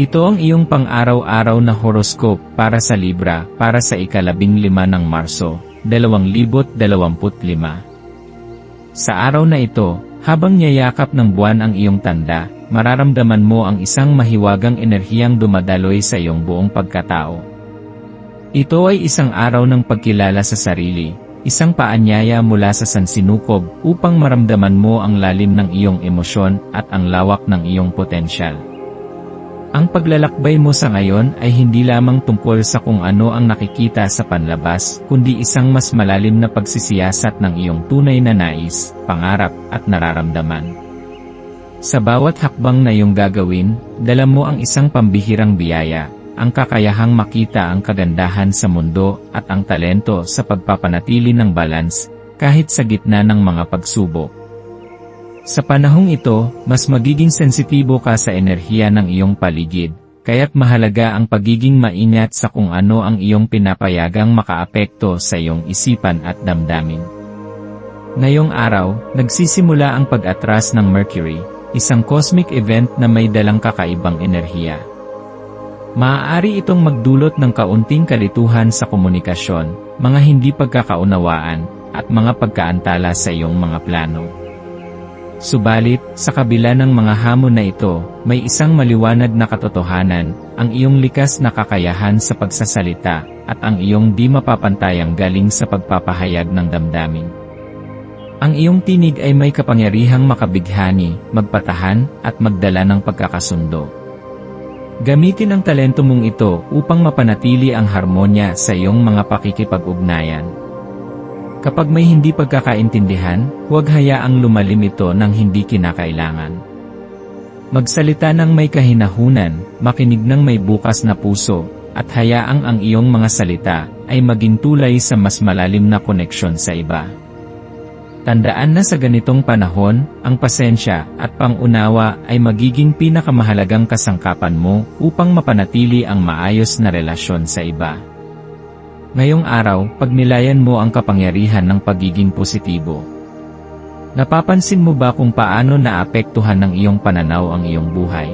Ito ang iyong pang-araw-araw na horoscope para sa Libra para sa ikalabing lima ng Marso, 2025. Sa araw na ito, habang niyayakap ng buwan ang iyong tanda, mararamdaman mo ang isang mahiwagang enerhiyang dumadaloy sa iyong buong pagkatao. Ito ay isang araw ng pagkilala sa sarili, isang paanyaya mula sa sansinukob upang maramdaman mo ang lalim ng iyong emosyon at ang lawak ng iyong potensyal. Ang paglalakbay mo sa ngayon ay hindi lamang tungkol sa kung ano ang nakikita sa panlabas, kundi isang mas malalim na pagsisiyasat ng iyong tunay na nais, pangarap, at nararamdaman. Sa bawat hakbang na iyong gagawin, dala mo ang isang pambihirang biyaya, ang kakayahang makita ang kagandahan sa mundo at ang talento sa pagpapanatili ng balance, kahit sa gitna ng mga pagsubok. Sa panahong ito, mas magiging sensitibo ka sa enerhiya ng iyong paligid, kaya't mahalaga ang pagiging maingat sa kung ano ang iyong pinapayagang makaapekto sa iyong isipan at damdamin. Ngayong araw, nagsisimula ang pag-atras ng Mercury, isang cosmic event na may dalang kakaibang enerhiya. Maaari itong magdulot ng kaunting kalituhan sa komunikasyon, mga hindi pagkakaunawaan, at mga pagkaantala sa iyong mga plano. Subalit, sa kabila ng mga hamon na ito, may isang maliwanag na katotohanan, ang iyong likas na kakayahan sa pagsasalita, at ang iyong di mapapantayang galing sa pagpapahayag ng damdamin. Ang iyong tinig ay may kapangyarihang makabighani, magpatahan, at magdala ng pagkakasundo. Gamitin ang talento mong ito upang mapanatili ang harmonya sa iyong mga pakikipag-ugnayan. Kapag may hindi pagkakaintindihan, huwag hayaang lumalim ito ng hindi kinakailangan. Magsalita ng may kahinahunan, makinig ng may bukas na puso, at hayaang ang iyong mga salita ay maging tulay sa mas malalim na koneksyon sa iba. Tandaan na sa ganitong panahon, ang pasensya at pangunawa ay magiging pinakamahalagang kasangkapan mo upang mapanatili ang maayos na relasyon sa iba. Ngayong araw, pagnilayan mo ang kapangyarihan ng pagiging positibo. Napapansin mo ba kung paano naapektuhan ng iyong pananaw ang iyong buhay?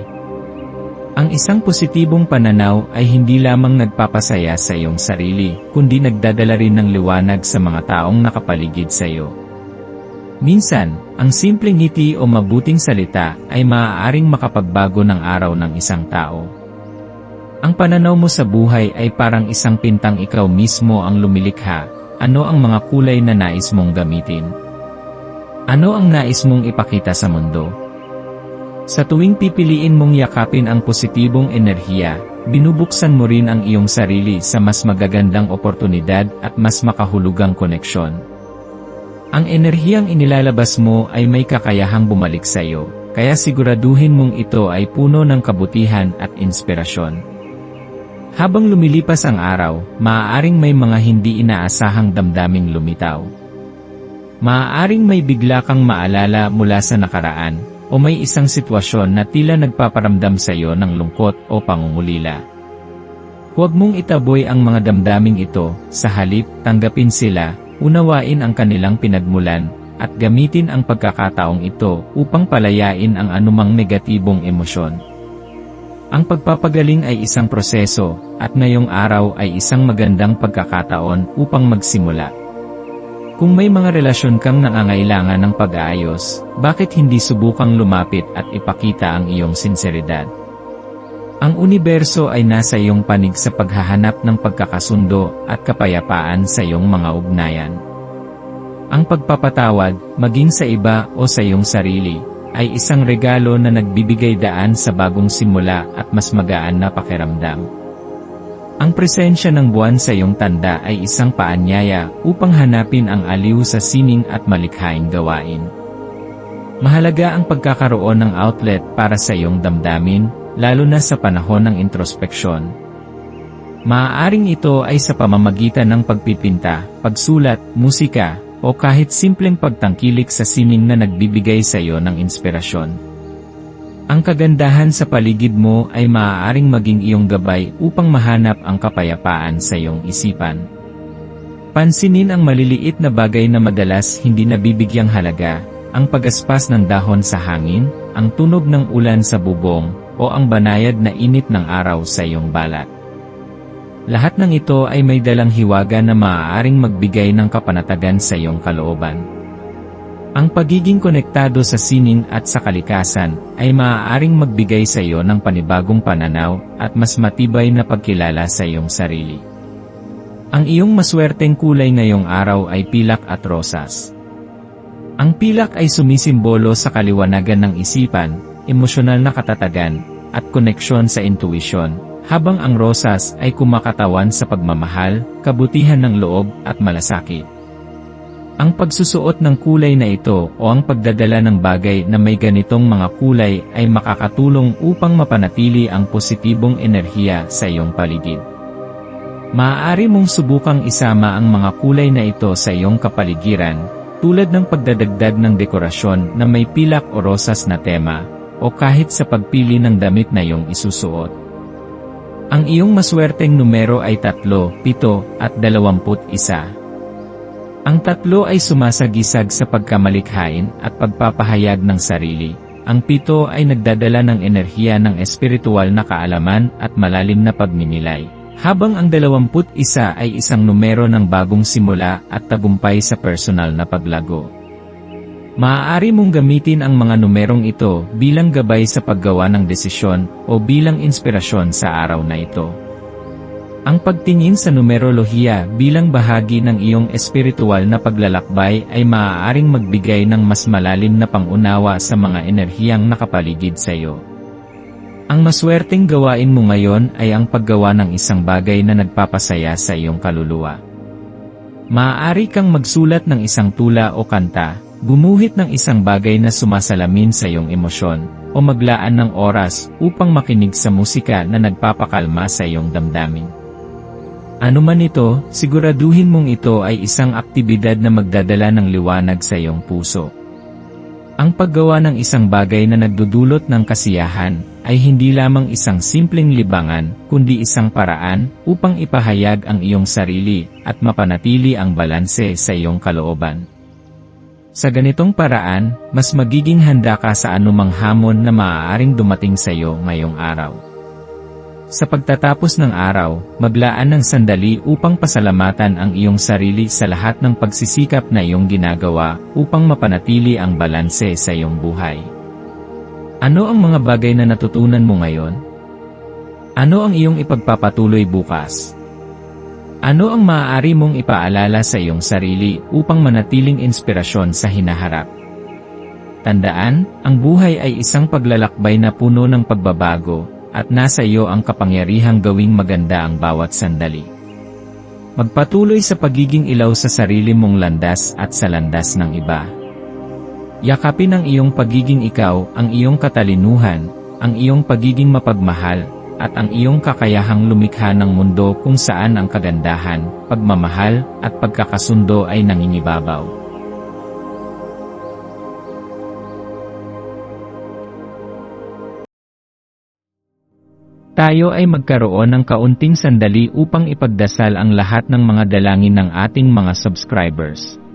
Ang isang positibong pananaw ay hindi lamang nagpapasaya sa iyong sarili, kundi nagdadala rin ng liwanag sa mga taong nakapaligid sa iyo. Minsan, ang simpleng ngiti o mabuting salita ay maaaring makapagbago ng araw ng isang tao. Ang pananaw mo sa buhay ay parang isang pintang ikaw mismo ang lumilikha. Ano ang mga kulay na nais mong gamitin? Ano ang nais mong ipakita sa mundo? Sa tuwing pipiliin mong yakapin ang positibong enerhiya, binubuksan mo rin ang iyong sarili sa mas magagandang oportunidad at mas makahulugang koneksyon. Ang enerhiyang inilalabas mo ay may kakayahang bumalik sa iyo, kaya siguraduhin mong ito ay puno ng kabutihan at inspirasyon. Habang lumilipas ang araw, maaaring may mga hindi inaasahang damdaming lumitaw. Maaaring may bigla kang maalala mula sa nakaraan, o may isang sitwasyon na tila nagpaparamdam sa iyo ng lungkot o pangungulila. Huwag mong itaboy ang mga damdaming ito, sa halip, tanggapin sila, unawain ang kanilang pinagmulan, at gamitin ang pagkakataong ito upang palayain ang anumang negatibong emosyon. Ang pagpapagaling ay isang proseso, at ngayong araw ay isang magandang pagkakataon upang magsimula. Kung may mga relasyon kang nangangailangan ng pag-aayos, bakit hindi subukang lumapit at ipakita ang iyong sinseridad? Ang universo ay nasa iyong panig sa paghahanap ng pagkakasundo at kapayapaan sa iyong mga ugnayan. Ang pagpapatawad, maging sa iba o sa iyong sarili, ay isang regalo na nagbibigay daan sa bagong simula at mas magaan na pakiramdam. Ang presensya ng buwan sa iyong tanda ay isang paanyaya upang hanapin ang aliw sa sining at malikhaing gawain. Mahalaga ang pagkakaroon ng outlet para sa iyong damdamin, lalo na sa panahon ng introspeksyon. Maaaring ito ay sa pamamagitan ng pagpipinta, pagsulat, musika, o kahit simpleng pagtangkilik sa sining na nagbibigay sa iyo ng inspirasyon. Ang kagandahan sa paligid mo ay maaaring maging iyong gabay upang mahanap ang kapayapaan sa iyong isipan. Pansinin ang maliliit na bagay na madalas hindi nabibigyang halaga, ang pagaspas ng dahon sa hangin, ang tunog ng ulan sa bubong, o ang banayad na init ng araw sa iyong balat. Lahat ng ito ay may dalang hiwaga na maaaring magbigay ng kapanatagan sa iyong kalooban. Ang pagiging konektado sa sining at sa kalikasan ay maaaring magbigay sa iyo ng panibagong pananaw at mas matibay na pagkilala sa iyong sarili. Ang iyong maswerteng kulay ngayong araw ay pilak at rosas. Ang pilak ay sumisimbolo sa kaliwanagan ng isipan, emosyonal na katatagan, at koneksyon sa intuition, habang ang rosas ay kumakatawan sa pagmamahal, kabutihan ng loob, at malasakit. Ang pagsusuot ng kulay na ito o ang pagdadala ng bagay na may ganitong mga kulay ay makakatulong upang mapanatili ang positibong enerhiya sa iyong paligid. Maaari mong subukang isama ang mga kulay na ito sa iyong kapaligiran, tulad ng pagdadagdag ng dekorasyon na may pilak o rosas na tema, o kahit sa pagpili ng damit na iyong isusuot. Ang iyong maswerteng numero ay 3, 7, at 21. Ang tatlo ay sumasagisag sa pagkamalikhain at pagpapahayag ng sarili. Ang pito ay nagdadala ng enerhiya ng espiritual na kaalaman at malalim na pagninilay. Habang ang 21 ay isang numero ng bagong simula at tagumpay sa personal na paglago. Maaari mong gamitin ang mga numerong ito bilang gabay sa paggawa ng desisyon o bilang inspirasyon sa araw na ito. Ang pagtingin sa numerolohiya bilang bahagi ng iyong espiritual na paglalakbay ay maaaring magbigay ng mas malalim na pangunawa sa mga enerhiyang nakapaligid sa iyo. Ang maswerteng gawain mo ngayon ay ang paggawa ng isang bagay na nagpapasaya sa iyong kaluluwa. Maaari kang magsulat ng isang tula o kanta, Gumuhit ng isang bagay na sumasalamin sa iyong emosyon, o maglaan ng oras upang makinig sa musika na nagpapakalma sa iyong damdamin. Ano man ito, siguraduhin mong ito ay isang aktibidad na magdadala ng liwanag sa iyong puso. Ang paggawa ng isang bagay na nagdudulot ng kasiyahan, ay hindi lamang isang simpleng libangan, kundi isang paraan upang ipahayag ang iyong sarili at mapanatili ang balanse sa iyong kalooban. Sa ganitong paraan, mas magiging handa ka sa anumang hamon na maaaring dumating sa iyo ngayong araw. Sa pagtatapos ng araw, maglaan ng sandali upang pasalamatan ang iyong sarili sa lahat ng pagsisikap na iyong ginagawa upang mapanatili ang balanse sa iyong buhay. Ano ang mga bagay na natutunan mo ngayon? Ano ang iyong ipagpapatuloy bukas? Ano ang maaari mong ipaalala sa iyong sarili upang manatiling inspirasyon sa hinaharap? Tandaan, ang buhay ay isang paglalakbay na puno ng pagbabago, at nasa iyo ang kapangyarihang gawing maganda ang bawat sandali. Magpatuloy sa pagiging ilaw sa sarili mong landas at sa landas ng iba. Yakapin ang iyong pagiging ikaw, ang iyong katalinuhan, ang iyong pagiging mapagmahal, at ang iyong kakayahang lumikha ng mundo kung saan ang kagandahan, pagmamahal, at pagkakasundo ay nangingibabaw. Tayo ay magkaroon ng kaunting sandali upang ipagdasal ang lahat ng mga dalangin ng ating mga subscribers